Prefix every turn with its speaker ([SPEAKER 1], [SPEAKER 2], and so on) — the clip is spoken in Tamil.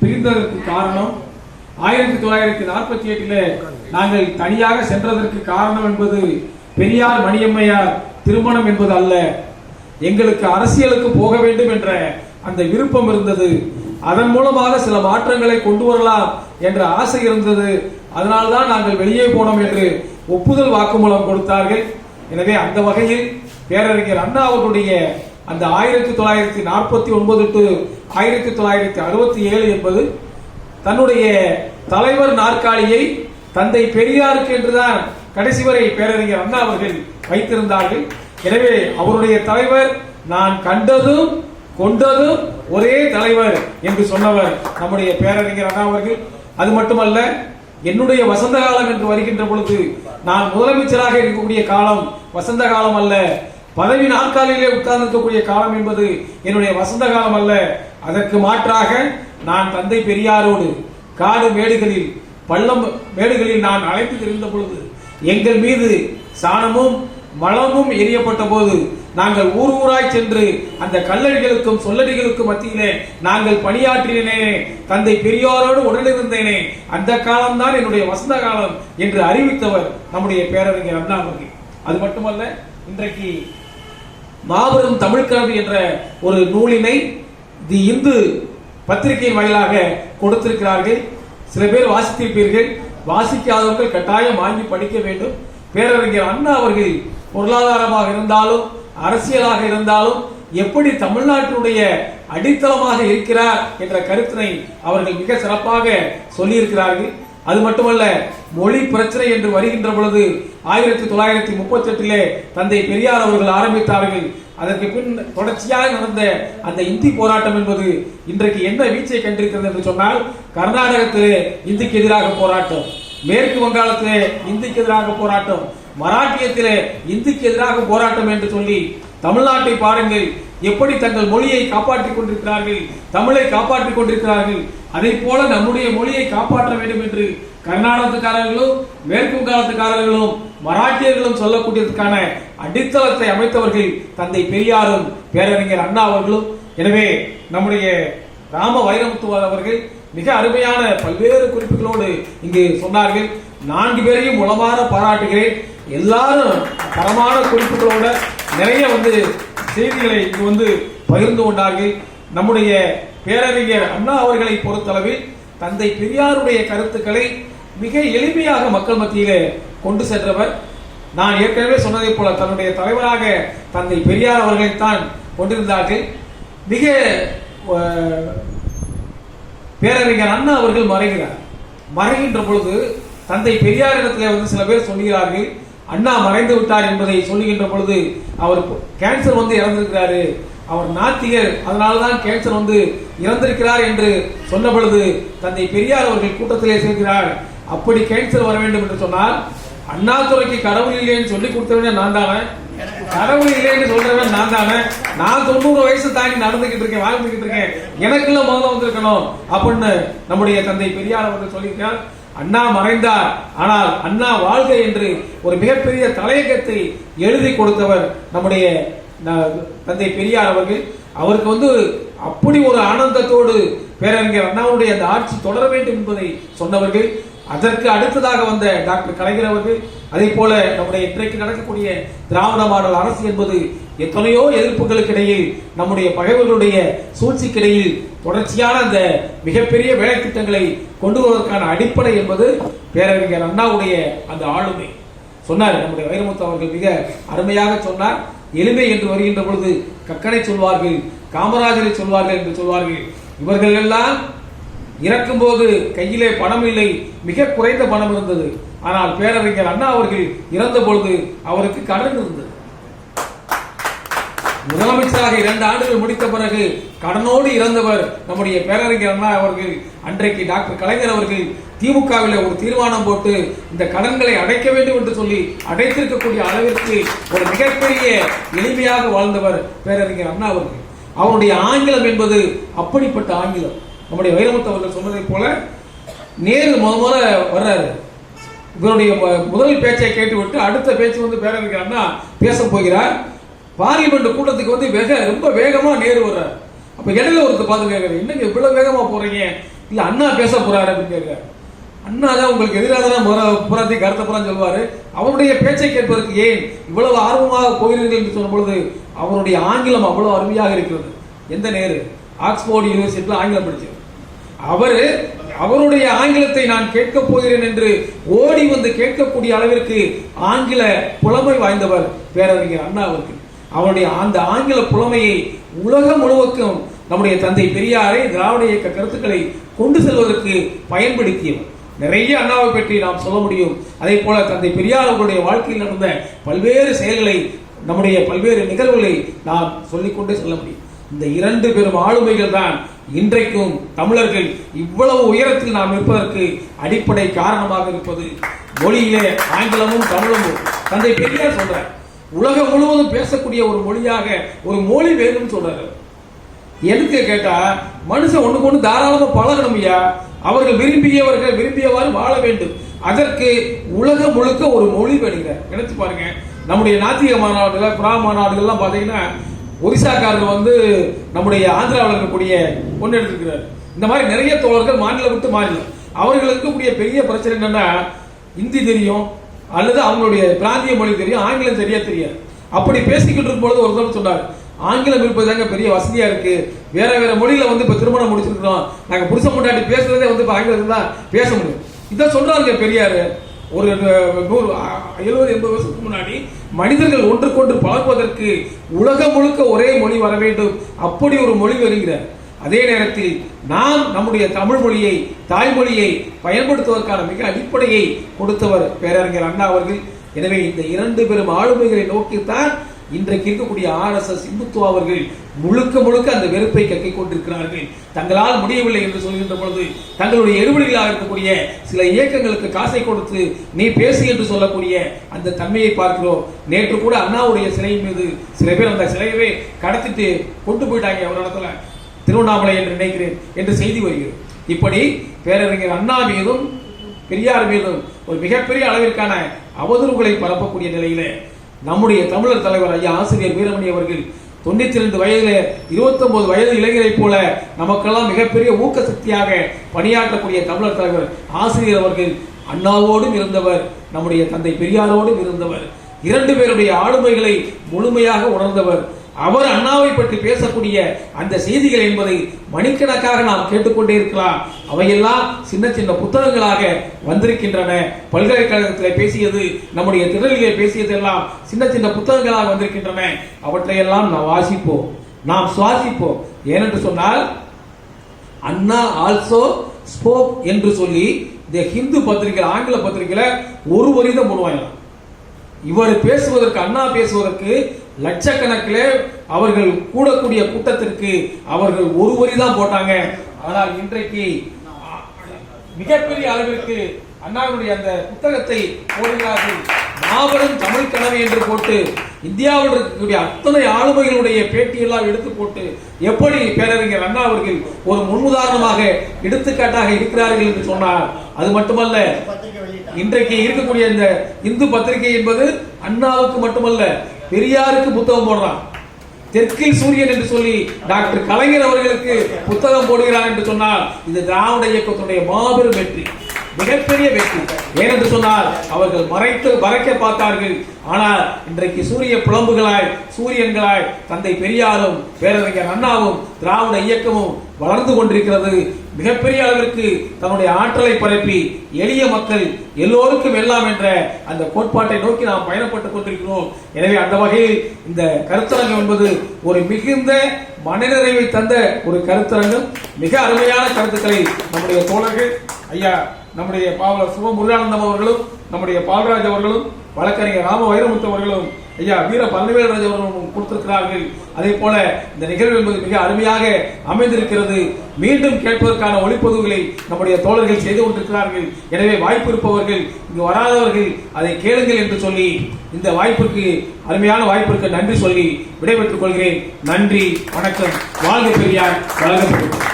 [SPEAKER 1] பிரிந்ததற்கு காரணம் ஆயிரத்தி தொள்ளாயிரத்தி நாற்பத்தி எட்டில் நாங்கள் தனியாக சென்றதற்கு காரணம் என்பது பெரியார் மணியம்மையார் திருமணம் என்பது அல்ல. எங்களுக்கு அரசியலுக்கு போக வேண்டும் என்ற அந்த விருப்பம் இருந்தது. அதன் மூலமாக சில மாற்றங்களை கொண்டு வரலாம் என்ற ஆசை இருந்தது. அதனால்தான் நாங்கள் வெளியே போனோம் என்று ஒப்புதல் வாக்குமூலம் கொடுத்தார்கள். எனவே அந்த வகையில் பேரறிஞர் அண்ணா அவர்களுடைய அந்த ஆயிரத்தி தொள்ளாயிரத்தி நாற்பத்தி ஒன்பது டு ஆயிரத்தி தொள்ளாயிரத்தி அறுபத்தி ஏழு என்பது தன்னுடைய தலைவர் நாற்காலியை தந்தை பெரியாருக்கு என்றுதான் கடைசி வரை பேரறிஞர் அண்ணா அவர்கள் வைத்திருந்தார்கள். எனவே அவருடைய தலைவர் நான் கண்டதும் கொண்டதும் ஒரே தலைவர் என்று சொன்னவர் நம்முடைய பேரறிஞர் அண்ணா அவர்கள். அது மட்டுமல்ல என்னுடைய வசந்த காலம் என்று வருகின்ற பொழுது நான் முதலமைச்சராக இருக்கக்கூடிய காலம் வசந்த காலம் அல்ல பதவி நாற்காலியிலே உட்கார்ந்திருக்கக்கூடிய காலம் என்பது என்னுடைய வசந்த காலம் அல்ல. அதற்கு மாற்றாக நான் தந்தை பெரியாரோடு காடு மேடுகளில் பள்ளம் மேடுகளில் நான் அழைத்து திரிந்த பொழுது எங்கள் மீது சாணமும் மலமும் எரியப்பட்ட போது நாங்கள் ஊர் ஊராய் சென்று அந்த கல்லடிகளுக்கும் சொல்லடிகளுக்கும் மத்தியிலே நாங்கள் பணியாற்றினே தந்தை பெரியாரோடு உடனிருந்தேனே. அந்த காலம்தான் என்னுடைய வசந்த காலம் என்று அறிவித்தவர் நம்முடைய பேரறிஞர் அண்ணா அவர்கள் அது மட்டுமல்ல இன்றைக்கு மாபெரும் தமிழ்கல்வி என்ற ஒரு நூலினை தி இந்து பத்திரிகையின் வாயிலாக கொடுத்திருக்கிறார்கள். சில பேர் வாசித்திருப்பீர்கள். வாசிக்காதவர்கள் கட்டாயம் வாங்கி படிக்க வேண்டும். பேரறிஞர் அண்ணா அவர்கள் பொருளாதாரமாக இருந்தாலும் அரசியலாக இருந்தாலும் எப்படி தமிழ்நாட்டினுடைய அடித்தளமாக இருக்கிறார் என்ற கருத்தினை அவர்கள் மிக சிறப்பாக சொல்லியிருக்கிறார்கள். அது மட்டுமல்ல மொழி பிரச்சனை என்று வருகின்ற பொழுது ஆயிரத்தி தொள்ளாயிரத்தி முப்பத்தி எட்டிலே தந்தை பெரியார் அவர்கள் ஆரம்பித்தார்கள். அதற்கு பின் தொடர்ச்சியாக நடந்த அந்த இந்தி போராட்டம் என்பது இன்றைக்கு என்ன வீச்சை கண்டிருக்கிறது என்று சொன்னால் கர்நாடகத்திலே இந்திக்கு எதிராக போராட்டம் மேற்கு வங்காளத்திலே இந்திக்கு எதிராக போராட்டம் மராட்டியத்திலே இந்திக்கு எதிராக போராட்டம் என்று சொல்லி தமிழ்நாட்டை பாருங்கள் எப்படி தங்கள் மொழியை காப்பாற்றிக் கொண்டிருக்கிறார்கள் தமிழை காப்பாற்றிக் கொண்டிருக்கிறார்கள் அதை போல நம்முடைய மொழியை காப்பாற்ற வேண்டும் என்று கர்நாடகத்துக்காரர்களும் மேற்கு வங்காளத்துக்காரர்களும் மராட்டியர்களும் சொல்லக்கூடியதற்கான அடித்தளத்தை அமைத்தவர்கள் தந்தை பெரியாரும் பேரறிஞர் அண்ணா அவர்களும். எனவே நம்முடைய ராம வைரமுத்துவார் அவர்கள் மிக அருமையான பல்வேறு குறிப்புகளோடு இங்கு சொன்னார்கள். நான்கு பேரையும் உளமாற பாராட்டுகிறேன். எல்லாரும் தரமான குறிப்புகளோட நிறைய வந்து செய்திகளை இங்கு வந்து பகிர்ந்து கொண்டார்கள். நம்முடைய பேரறிஞர் அண்ணா அவர்களை பொறுத்தளவில் தந்தை பெரியாருடைய கருத்துக்களை மிக எளிமையாக மக்கள் மத்தியிலே கொண்டு சென்றவர். நான் ஏற்கனவே சொன்னதைப் போல தன்னுடைய தலைவராக தந்தை பெரியார் அவர்களைத்தான் கொண்டிருந்தார்கள். மிக பேரறிஞர் அண்ணா அவர்கள் மறைகிறார். மறைகின்ற பொழுது தந்தை பெரியாரிடத்தில் வந்து சில பேர் சொல்கிறார்கள் அண்ணா மறைந்து விட்டார் என்பதை சொல்லுகின்ற பொழுது அவர் கேன்சர் வந்து இறந்திருக்கிறாரு. அவர் நாத்திகர். அதனால்தான் கேன்சர் வந்து இறந்திருக்கிறார் என்று சொன்ன பொழுது தந்தை பெரியார் அவர்கள் கூட்டத்திலே சேர்க்கிறார். அப்படி கேன்சர் வர வேண்டும் என்று சொன்னால் அண்ணாதுரைக்கு கடவுள் இல்லைன்னு சொல்லி கொடுத்தவனே நான் தானே? கடவுள் இல்லைன்னு சொல்றவன் நான் தானே? நான் தொண்ணூறு வயசு தாண்டி நடந்துகிட்டு இருக்கேன் வாழ்ந்துகிட்டு இருக்கேன். எனக்குள்ள முதல்ல வந்திருக்கணும் அப்படின்னு நம்முடைய தந்தை பெரியார் அவர்கள் சொல்லியிருக்கார் அண்ணா மறைந்தார். ஆனால் அண்ணா வாழ்க என்று ஒரு மிகப்பெரிய தலையகத்தை எழுதி கொடுத்தவர் நம்முடைய தந்தை பெரியார் அவர்கள் அவருக்கு வந்து அப்படி ஒரு ஆனந்தத்தோடு பேரறிஞர் அண்ணாவுடைய அந்த ஆட்சி தொடர வேண்டும் என்பதை சொன்னவர்கள் அதற்கு அடுத்ததாக வந்த டாக்டர் கலைஞர் அவர்கள் அதே போல நம்முடைய இன்றைக்கு நடக்கக்கூடிய திராவிட மாடல் அரசு என்பது எத்தனையோ எதிர்ப்புகளுக்கிடையில் நம்முடைய பகைவர்களுடைய சூழ்ச்சிக்கிடையில் தொடர்ச்சியான அந்த மிகப்பெரிய வேலை திட்டங்களை கொண்டு வருவதற்கான அடிப்படை என்பது பேரறிஞர் அண்ணாவுடைய அந்த ஆளுமை. சொன்னார் நம்முடைய வைரமுத்து அவர்கள் மிக அருமையாக சொன்னார். எளிமை என்று வருகின்ற பொழுது கக்கனை சொல்வார்கள் காமராஜரை சொல்வார்கள் என்று சொல்வார்கள். இவர்கள் எல்லாம் இறக்கும்போது கையிலே பணம் இல்லை மிக குறைந்த பணம் இருந்தது. ஆனால் பேரறிஞர் அண்ணா அவர்கள் இறந்த பொழுது அவருக்கு கடன் இருந்தது. முதலமைச்சர் முதலமைச்சராக இரண்டு ஆண்டுகள் முடித்த பிறகு கடனோடு இறந்தவர் நம்முடைய பேரறிஞர் அண்ணா அவர்கள் அன்றைக்கு டாக்டர் கலைஞர் அவர்கள் திமுகவில் ஒரு தீர்மானம் போட்டு இந்த கடன்களை அடைக்க வேண்டும் என்று சொல்லி அடைத்திருக்கக்கூடிய அளவிற்கு ஒரு மிகப்பெரிய எளிமையாக வாழ்ந்தவர் பேரறிஞர் அண்ணா அவர்கள். அவருடைய ஆங்கிலம் என்பது அப்படிப்பட்ட ஆங்கிலம். நம்முடைய வைரமுத்து அவர்கள் சொன்னதைப் போல நேரு முத முத வர்றாரு. இவருடைய முதல் பேச்சை கேட்டுவிட்டு அடுத்த பேச்சு வந்து பேரறிஞர் அண்ணா பேச போகிறார். பார்லிமெண்ட் கூட்டத்துக்கு வந்து வெக ரொம்ப வேகமா நேரு வர்றார். அப்ப இடையில ஒருத்தர் பார்த்து கேட்கறாரு என்னங்க இவ்வளவு வேகமா போறீங்க? இல்ல அண்ணா பேச போறாரு அப்படின்னு கேட்கிறாரு அண்ணா தான் உங்களுக்கு எதிராக தான் புறத்தை கருத்தை புறம் சொல்வாரு அவருடைய பேச்சை கேட்பதற்கு ஏன் இவ்வளவு ஆர்வமாக போகிறீர்கள் என்று சொன்ன பொழுது அவருடைய ஆங்கிலம் அவ்வளவு அருமையாக இருக்கிறது. எந்த நேரு? ஆக்ஸ்போர்ட் யூனிவர்சிட்டியில் ஆங்கிலம் படிச்சது அவரு அவருடைய ஆங்கிலத்தை நான் கேட்கப் போகிறேன் என்று ஓடி வந்து கேட்கக்கூடிய அளவிற்கு ஆங்கில புலமை வாய்ந்தவர் பேரறிஞர் அண்ணா அவருக்கு அவனுடைய அந்த ஆங்கில புலமையை உலகம் முழுவதும் நம்முடைய தந்தை பெரியாரை திராவிட இயக்க கருத்துக்களை கொண்டு செல்வதற்கு பயன்படுத்தியவர். நிறைய அண்ணாவை பற்றி நாம் சொல்ல முடியும். அதே போல தந்தை பெரியார் அவர்களுடைய வாழ்க்கையில் நடந்த பல்வேறு செயல்களை நம்முடைய பல்வேறு நிகழ்வுகளை நாம் சொல்லிக்கொண்டே செல்ல முடியும். இந்த இரண்டு பெரும் ஆளுமைகள் தான் இன்றைக்கும் தமிழர்கள் இவ்வளவு உயரத்தில் நாம் இருப்பதற்கு அடிப்படை காரணமாக இருப்பது. மொழியிலே ஆங்கிலமும் தமிழும். தந்தை பெரியார் சொல்றார் உலகம் முழுவதும் பேசக்கூடிய ஒரு மொழியாக ஒரு மொழி வேணும்னு சொல்றாரு. எதுக்கு கேட்டா மனுஷன் ஒண்ணுக்கு ஒண்ணு தாராளமா பழகணும் ஐயா. அவர்கள் விரும்பியவர்கள் விரும்பியவாறு வாழ வேண்டும். அதற்கு உலகம் முழுக்க ஒரு மொழி வேணுங்க. நினைச்சு பாருங்க. நம்முடைய நாத்திக மாநாடுகள் புறா மாநாடுகள்லாம் பார்த்தீங்கன்னா ஒரிசாக்காரர் வந்து நம்முடைய ஆந்திராவில் இருக்கக்கூடிய பொண்ணு எடுத்திருக்கிறார் இந்த மாதிரி நிறைய தோழர்கள் மாநிலம் விட்டு மாநிலம் அவர்களுக்கு பெரிய பிரச்சனை என்னன்னா இந்தி தெரியும் அல்லது அவங்களுடைய பிராந்திய மொழி தெரியும் ஆங்கிலம் சரியா தெரியாது. அப்படி பேசிக்கிட்டு இருக்கும்போது ஒரு தடவை சொன்னார் ஆங்கிலம் இருப்பதாங்க பெரிய வசதியா இருக்கு. வேற வேற மொழியில வந்து இப்ப திருமணம் முடிச்சிருக்கிறோம். நாங்க புருஷ முன்னாடி பேசுறதே வந்து இப்ப ஆங்கிலத்தில் தான் பேச முடியும். இதான் சொல்றாங்க பெரியாரு. ஒரு நூறு எழுபது எண்பது வருஷத்துக்கு முன்னாடி மனிதர்கள் ஒன்றுக்கொன்று பழகுவதற்கு உலகம் முழுக்க ஒரே மொழி வர வேண்டும். அப்படி ஒரு மொழி வருகிறார். அதே நேரத்தில் நாம் நம்முடைய தமிழ் மொழியை தாய்மொழியை பயன்படுத்துவதற்கான மிக அடிப்படையை கொடுத்தவர் பேரறிஞர் அண்ணா அவர்கள். எனவே இந்த இரண்டு பெரும் ஆளுமைகளை நோக்கித்தான் இன்றைக்கு இருக்கக்கூடிய ஆர் எஸ் எஸ் இந்துத்துவ அவர்கள் முழுக்க முழுக்க அந்த வெறுப்பை கக்கிக் கொண்டிருக்கிறார்கள். தங்களால் முடியவில்லை என்று சொல்கின்ற பொழுது தங்களுடைய எடுபடிகளாக இருக்கக்கூடிய சில இயக்கங்களுக்கு காசை கொடுத்து நீ பேசு என்று சொல்லக்கூடிய அந்த தன்மையை பார்க்கிறோம். நேற்று கூட அண்ணாவுடைய சிலையின் மீது சில பேர் அந்த சிலையவே கடத்திட்டு கொண்டு போயிட்டாங்க ஒரு இடத்துல. திருவண்ணாமலை என்று நினைக்கிறேன் என்று செய்தி வருகிறது. இப்படி பேரறிஞர் அண்ணா மீதும் பெரியார் மீதும் ஒரு மிகப்பெரிய அளவிற்கான அவதூறுகளை பரப்பக்கூடிய நிலையில நம்முடைய தமிழர் தலைவர் ஐயா ஆசிரியர் வீரமணி அவர்கள் தொண்ணூத்தி ரெண்டு வயதில் இருபத்தொம்போது வயது இளைஞரை போல நமக்கெல்லாம் மிகப்பெரிய ஊக்க சக்தியாக பணியாற்றக்கூடிய தமிழர் தலைவர் ஆசிரியர் அவர்கள் அண்ணாவோடும் இருந்தவர் நம்முடைய தந்தை பெரியாரோடும் இருந்தவர் இரண்டு பேருடைய ஆளுமைகளை முழுமையாக உணர்ந்தவர் அவர் அண்ணாவை பற்றி பேசக்கூடிய அந்த செய்திகள் என்பதை மணிக்கணக்காக நாம் கேட்டுக்கொண்டே இருக்கலாம். அவையெல்லாம் சின்ன சின்ன புத்தகங்களாக வந்திருக்கின்றன. பல்கலைக்கழகத்தில் பேசியது நம்முடைய திறனிலே பேசியது எல்லாம் சின்ன சின்ன புத்தகங்களாக வந்திருக்கின்றன. அவற்றையெல்லாம் நாம் வாசிப்போம். நாம் சுவாசிப்போம். ஏனென்று சொன்னால் அண்ணா ஆல்சோ ஸ்போக் என்று சொல்லி இந்த ஹிந்து பத்திரிகை ஆங்கில பத்திரிகையில ஒரு வரிதம் போடுவாங்க இவர் பேசுவதற்கு அண்ணா பேசுவதற்கு லட்சக்கணக்கில் அவர்கள் கூடக்கூடிய கூட்டத்திற்கு அவர்கள் ஒரு வரி தான் போட்டாங்க. ஆனால் இன்றைக்கு மிகப்பெரிய அளவிற்கு அண்ணாவுடைய அந்த புத்தகத்தை போடுகிறார்கள் மாபெரும் தமிழ் கனவு என்று போட்டு இந்தியாவில் இருக்கக்கூடிய அத்தனை ஆளுமைகளுடைய பேட்டியெல்லாம் எடுத்து போட்டு எப்படி பேரறிஞர் அண்ணா அவர்கள் ஒரு முன்னுதாரணமாக எடுத்துக்காட்டாக இருக்கிறார்கள் என்று சொன்னார் அது மட்டுமல்ல இன்றைக்கு இருக்கக்கூடிய இந்த இந்து பத்திரிகை என்பது அண்ணாவுக்கு மட்டுமல்ல பெரியாருக்கு புத்தகம் போடுறான். தெற்கில் சூரியன் என்று சொல்லி டாக்டர் கலைஞர் அவர்களுக்கு புத்தகம் போடுகிறார் என்று சொன்னால் இது திராவிட இயக்கத்துடைய மாபெரும் வெற்றி மிகப்பெரிய வெற்றி. ஏனென்று சொன்னால் அவர்கள் மறைத்து மறைக்க பார்த்தார்கள். ஆனால் இன்றைக்கு சூரிய புலம்புகளாய் சூரியன்களாய் தந்தை பெரியாரும் பேரறிஞர் அண்ணாவும் திராவிட இயக்கமும் வளர்ந்து கொண்டிருக்கிறது. மிகப்பெரிய அளவிற்கு தன்னுடைய ஆற்றலை பரப்பி எளிய மக்கள் எல்லோருக்கும் எல்லாம் என்ற அந்த கோட்பாட்டை நோக்கி நாம் பயணப்பட்டுக் கொண்டிருக்கிறோம். எனவே அந்த வகையில் இந்த கருத்தரங்கம் என்பது ஒரு மிகுந்த மனநிறைவை தந்த ஒரு கருத்தரங்கம். மிக அருமையான கருத்துக்களை நம்முடைய தோழர்கள் ஐயா நம்முடைய பாவலர் சுப முருகானந்தம் அவர்களும் நம்முடைய பால்ராஜ் அவர்களும் வழக்கறிஞர் ராம வைரமுத்து அவர்களும் ஐயா வீர பழனிவேல்ராஜ் அவர்களும் கொடுத்திருக்கிறார்கள். அதே போல இந்த நிகழ்வு என்பது மிக அருமையாக அமைந்திருக்கிறது. மீண்டும் கேட்பதற்கான ஒளிப்பதிவுகளை நம்முடைய தோழர்கள் செய்து கொண்டிருக்கிறார்கள். எனவே வாய்ப்பு இருப்பவர்கள் இங்கு வராதவர்கள் அதை கேளுங்கள் என்று சொல்லி இந்த வாய்ப்பிற்கு அருமையான வாய்ப்பிற்கு நன்றி சொல்லி விடைபெற்றுக் கொள்கிறேன். நன்றி வணக்கம். வாழ்க பெரியார் வழங்கப்படும்.